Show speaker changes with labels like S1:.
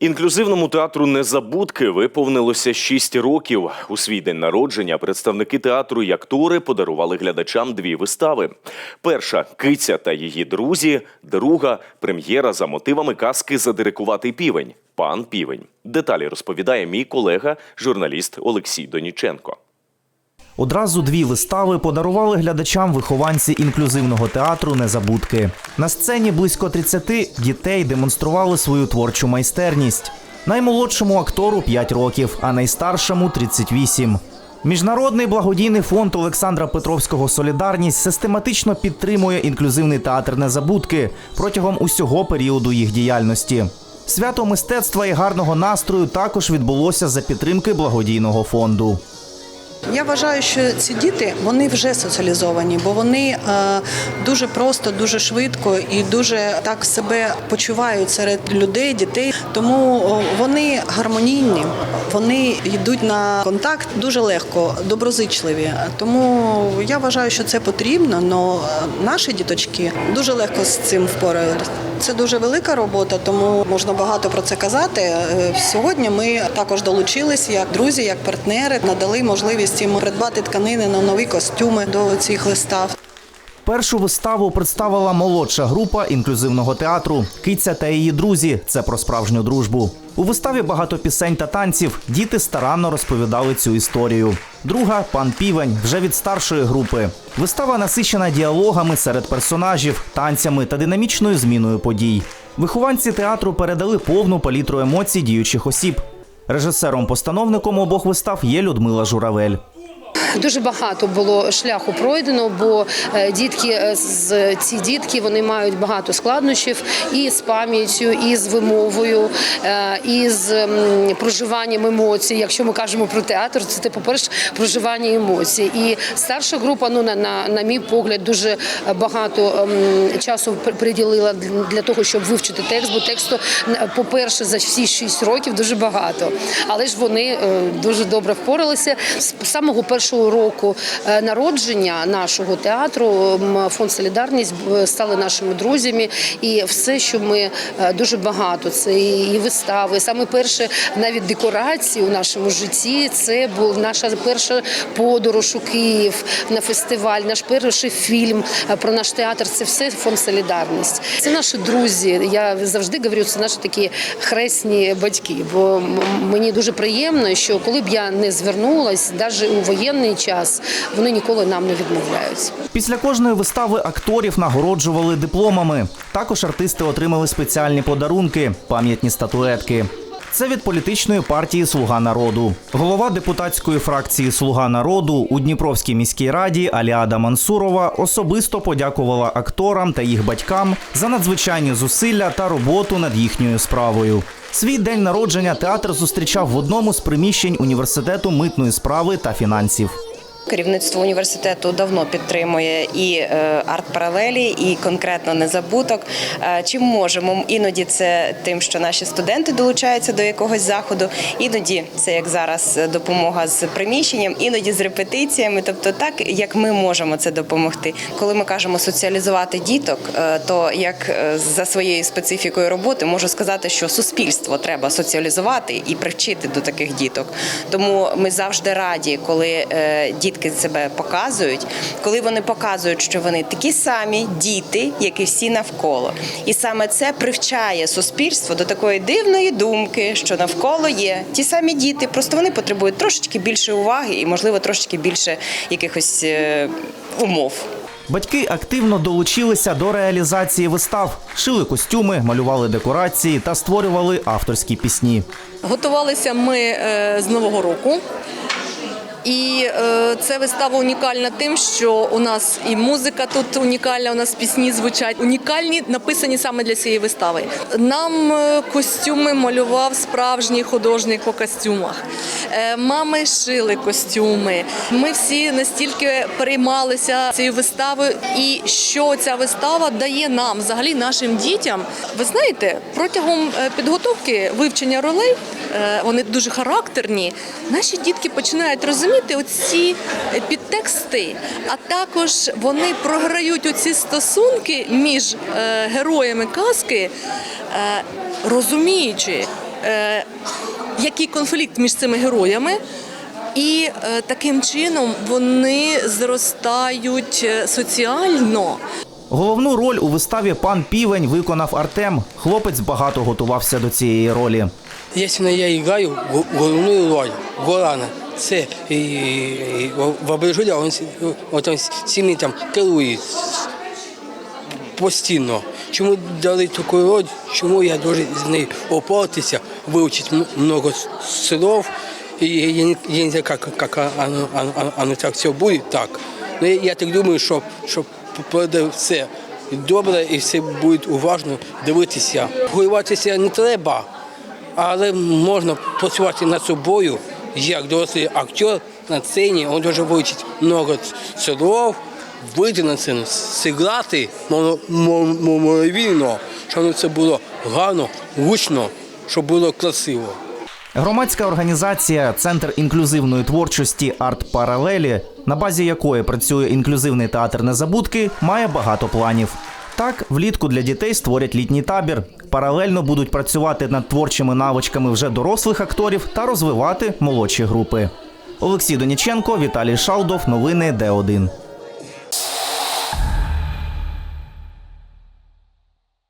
S1: Інклюзивному театру Незабудки виповнилося 6 років. У свій день народження представники театру і актори подарували глядачам дві вистави. Перша киця та її друзі, друга прем'єра за мотивами казки Задирикуватий півень. Пан півень. Деталі розповідає мій колега, журналіст Олексій Доніченко.
S2: Одразу дві вистави подарували глядачам вихованці інклюзивного театру Незабудки. На сцені близько 30 дітей демонстрували свою творчу майстерність. Наймолодшому актору 5 років, а найстаршому 38. Міжнародний благодійний фонд Олександра Петровського Солідарність систематично підтримує інклюзивний театр Незабудки протягом усього періоду їх діяльності. Свято мистецтва і гарного настрою також відбулося за підтримки благодійного фонду.
S3: Я вважаю, що ці діти вони вже соціалізовані, бо вони е, дуже просто, дуже швидко і дуже так себе почувають серед людей, дітей. Тому вони гармонійні, вони йдуть на контакт дуже легко, доброзичливі. Тому я вважаю, що це потрібно. але наші діточки дуже легко з цим впораються. Це дуже велика робота, тому можна багато про це казати. Е, Сьогодні ми також долучились як друзі, як партнери, надали можливість їм придбати тканини на нові костюми до цих вистав.
S2: Першу виставу представила молодша група інклюзивного театру Киця та її друзі. Це про справжню дружбу. У виставі багато пісень та танців. Діти старанно розповідали цю історію. Друга пан Півень вже від старшої групи. Вистава насичена діалогами серед персонажів, танцями та динамічною зміною подій. Вихованці театру передали повну палітру емоцій діючих осіб. Режисером-постановником обох вистав є Людмила Журавель.
S4: Дуже багато було шляху пройдено, бо е, дітки е, з ці дітки вони мають багато складнощів і з пам'яттю, і з вимовою, е, і з проживанням емоцій. Якщо ми кажемо про театр, це те, по-перше, проживання емоцій. І старша група, ну на, на, на мій погляд, дуже багато ем, часу приділила для- того, щоб вивчити текст, бо тексту, н- по-перше, за всі 6 років дуже багато. Але ж вони дуже добре впоралися з самого першого року е, народження нашого театру. Фонд Солідарність е, стали нашими друзями, і все, що ми е, дуже багато, це і вистави. Саме перше навіть декорації у нашому житті. Це був наша перша подорож у Київ на фестиваль, наш перший фільм про наш театр. Це все фонд Солідарність. Це наші друзі. Я завжди говорю, це наші такі хресні батьки. Бо мені дуже приємно, що коли б я не звернулась, навіть у воєнний час, вони ніколи нам не відмовляють.
S2: Після кожної вистави акторів нагороджували дипломами. Також артисти отримали спеціальні подарунки пам'ятні статуетки. Це від політичної партії Слуга народу. Голова депутатської фракції Слуга народу у Дніпровській міській раді Аліада Мансурова особисто подякувала акторам та їх батькам за надзвичайні зусилля та роботу над їхньою справою. Свій день народження театр зустрічав в одному з приміщень університету митної справи та фінансів.
S5: Керівництво університету давно підтримує і е, арт-паралелі, і конкретно незабуток. Е, Чим можемо? Іноді це тим, що наші студенти долучаються до якогось заходу, іноді це як зараз е, допомога з приміщенням, іноді з репетиціями. Тобто, так як ми можемо це допомогти. Коли ми кажемо соціалізувати діток, то як за своєю специфікою роботи можу сказати, що суспільство треба соціалізувати і привчити до таких діток. Тому ми завжди раді, коли е, дітки себе показують, коли вони показують, що вони такі самі діти, як і всі навколо. І саме це привчає суспільство до такої дивної думки, що навколо є ті самі діти, просто вони потребують трошечки більше уваги і, можливо, трошечки більше якихось е, умов.
S2: Батьки активно долучилися до реалізації вистав, шили костюми, малювали декорації та створювали авторські пісні.
S6: Готувалися ми е, з нового року. І е, ця вистава унікальна тим, що у нас і музика тут унікальна, у нас пісні звучать унікальні, написані саме для цієї вистави. Нам е, костюми малював справжній художник по костюмах. Е, мами шили костюми. Ми всі настільки переймалися цією виставою, і що ця вистава дає нам, взагалі нашим дітям. Ви знаєте, протягом е, підготовки вивчення ролей е, вони дуже характерні. Наші дітки починають розуміти оці е, підтексти, а також вони програють оці стосунки між е, героями казки, е, розуміючи. е, який конфлікт між цими героями. І е, таким чином вони зростають соціально.
S2: Головну роль у виставі Пан Півень виконав Артем. Хлопець багато готувався до цієї ролі.
S7: Якщо я граю головну роль Горана, це і, і, воображуля, він, с- от він сильно там керує постійно. Чому дали таку роль, чому я дуже з нею опортися, вивчити много слов, і я, не- я не знаю, як, як оно, оно, оно, так все буде, так. Но я, я так думаю, що, що буде все добре і все буде уважно дивитися. Гоюватися не треба, але можна працювати над собою, як дорослий актер на сцені, він дуже вивчить много слов, вийти на сцену, зіграти мововільно, щоб це було гарно, гучно, щоб було красиво.
S2: Громадська організація Центр інклюзивної творчості Арт Паралелі, на базі якої працює інклюзивний театр Незабудки, має багато планів. Так, влітку для дітей створять літній табір. Паралельно будуть працювати над творчими навичками вже дорослих акторів та розвивати молодші групи. Олексій Доніченко, Віталій Шалдов. Новини Д1.